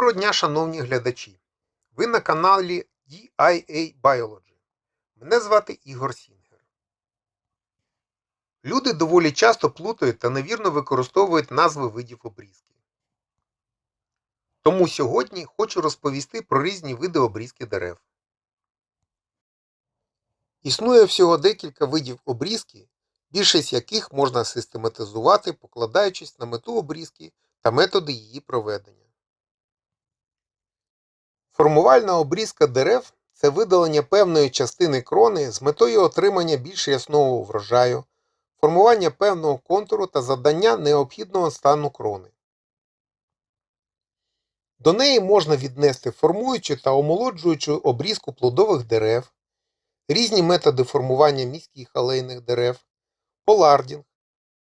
Доброго дня, шановні глядачі! Ви на каналі DIA Biology. Мене звати Ігор Сінгер. Люди доволі часто плутають та невірно використовують назви видів обрізки. Тому сьогодні хочу розповісти про різні види обрізки дерев. Існує всього декілька видів обрізки, більшість яких можна систематизувати, покладаючись на мету обрізки та методи її проведення. Формувальна обрізка дерев це видалення певної частини крони з метою отримання більш ясного врожаю, формування певного контуру та задання необхідного стану крони. До неї можна віднести формуючу та омолоджуючу обрізку плодових дерев, різні методи формування міських алейних дерев, полардінг,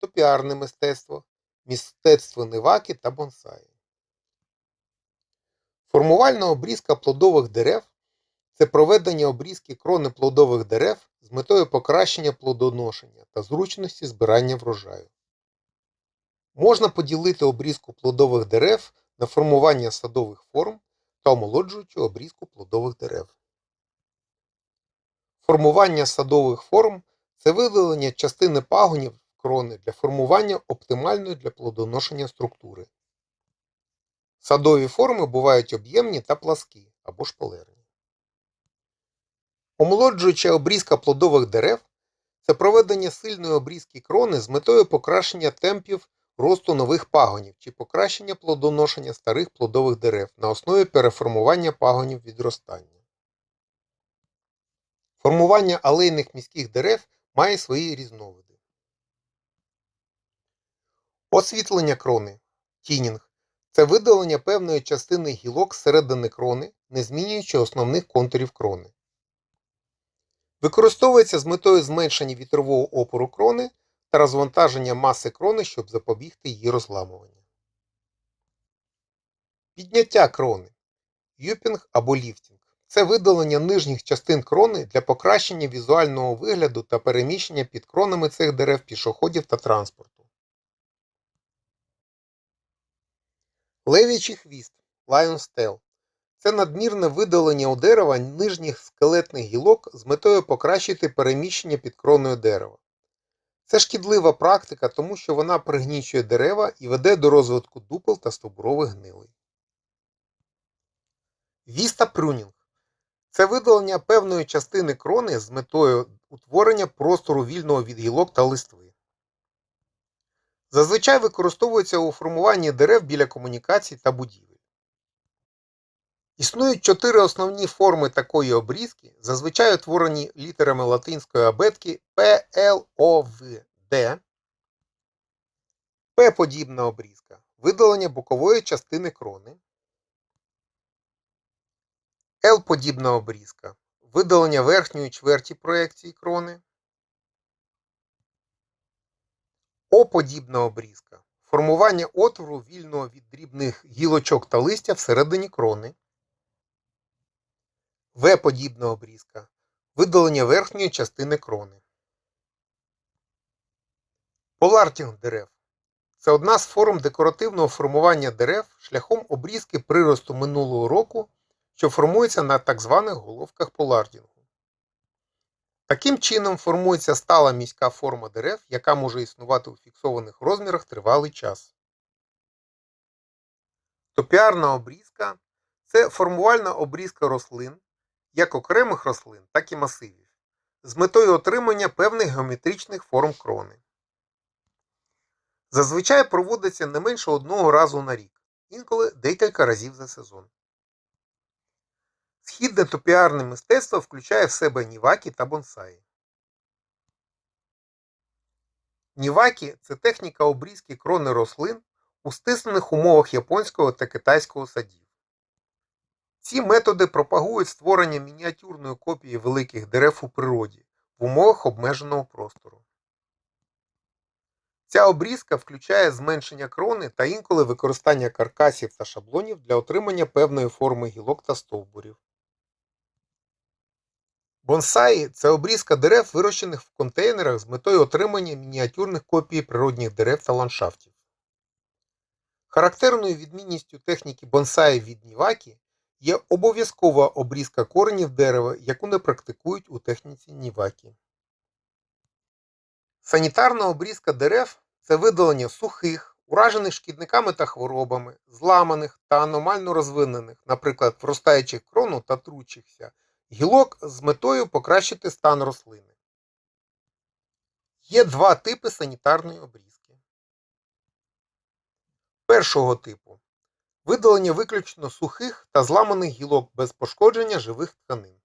топіарне мистецтво, мистецтво неваки та бонсаї. Формувальна обрізка плодових дерев це проведення обрізки крони плодових дерев з метою покращення плодоношення та зручності збирання врожаю. Можна поділити обрізку плодових дерев на формування садових форм та омолоджуючу обрізку плодових дерев. Формування садових форм це видалення частини пагонів крони для формування оптимальної для плодоношення структури. Садові форми бувають об'ємні та пласкі або шпалерні. Омолоджуюча обрізка плодових дерев це проведення сильної обрізки крони з метою покращення темпів росту нових пагонів чи покращення плодоношення старих плодових дерев на основі переформування пагонів відростання. Формування алейних міських дерев має свої різновиди. Освітлення крони. Тінінг це видалення певної частини гілок зсередини крони, не змінюючи основних контурів крони. Використовується з метою зменшення вітрового опору крони та розвантаження маси крони, щоб запобігти її розламуванню. Підняття крони. Юпінг або ліфтінг це видалення нижніх частин крони для покращення візуального вигляду та переміщення під кронами цих дерев пішоходів та транспорту. Левічий хвіст Lion's Tail це надмірне видалення у дерева нижніх скелетних гілок з метою покращити переміщення під кроною дерева. Це шкідлива практика, тому що вона пригнічує дерева і веде до розвитку дупел та стовбурових гнилей. Віста прунінг це видалення певної частини крони з метою утворення простору вільного від гілок та листви. Зазвичай використовується у формуванні дерев біля комунікацій та будівель. Існують чотири основні форми такої обрізки, зазвичай утворені літерами латинської абетки PLOVD. П-подібна обрізка видалення бокової частини крони. Л-подібна обрізка видалення верхньої чверті проекції крони. О-подібна обрізка формування отвору вільного від дрібних гілочок та листя всередині крони. В-подібна обрізка видалення верхньої частини крони. Полартінг дерев це одна з форм декоративного формування дерев шляхом обрізки приросту минулого року, що формується на так званих головках полардінгу. Таким чином формується стала міська форма дерев, яка може існувати у фіксованих розмірах тривалий час. Топіарна обрізка це формувальна обрізка рослин, як окремих рослин, так і масивів, з метою отримання певних геометричних форм крони. Зазвичай проводиться не менше одного разу на рік, інколи декілька разів за сезон. Східне топіарне мистецтво включає в себе нівакі та бонсаї. Нівакі це техніка обрізки крони рослин у стиснених умовах японського та китайського садів. Ці методи пропагують створення мініатюрної копії великих дерев у природі в умовах обмеженого простору. Ця обрізка включає зменшення крони та інколи використання каркасів та шаблонів для отримання певної форми гілок та стовбурів. Бонсаї це обрізка дерев, вирощених в контейнерах з метою отримання мініатюрних копій природних дерев та ландшафтів. Характерною відмінністю техніки бонсай від нівакі є обов'язкова обрізка коренів дерева, яку не практикують у техніці нівакі. Санітарна обрізка дерев це видалення сухих, уражених шкідниками та хворобами, зламаних та аномально розвинених, наприклад, вростаючих крону та тручихся, гілок з метою покращити стан рослини. Є два типи санітарної обрізки. Першого типу видалення виключно сухих та зламаних гілок без пошкодження живих тканин.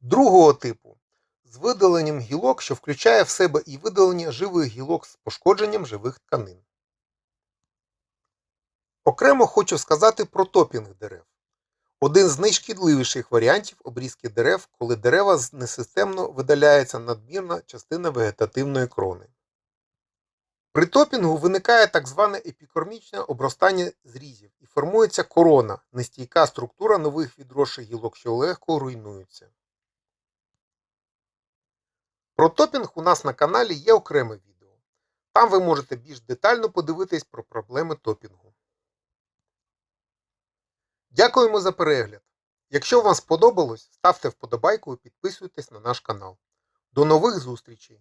Другого типу з видаленням гілок, що включає в себе і видалення живих гілок з пошкодженням живих тканин. Окремо хочу сказати про топінг дерев. Один з найшкідливіших варіантів обрізки дерев, коли дерева несистемно видаляється надмірна частина вегетативної крони. При топінгу виникає так зване епікормічне обростання зрізів і формується корона, нестійка структура нових відросших гілок, що легко руйнуються. Про топінг у нас на каналі є окреме відео. Там ви можете більш детально подивитись про проблеми топінгу. Дякуємо за перегляд. Якщо вам сподобалось, ставте вподобайку і підписуйтесь на наш канал. До нових зустрічей!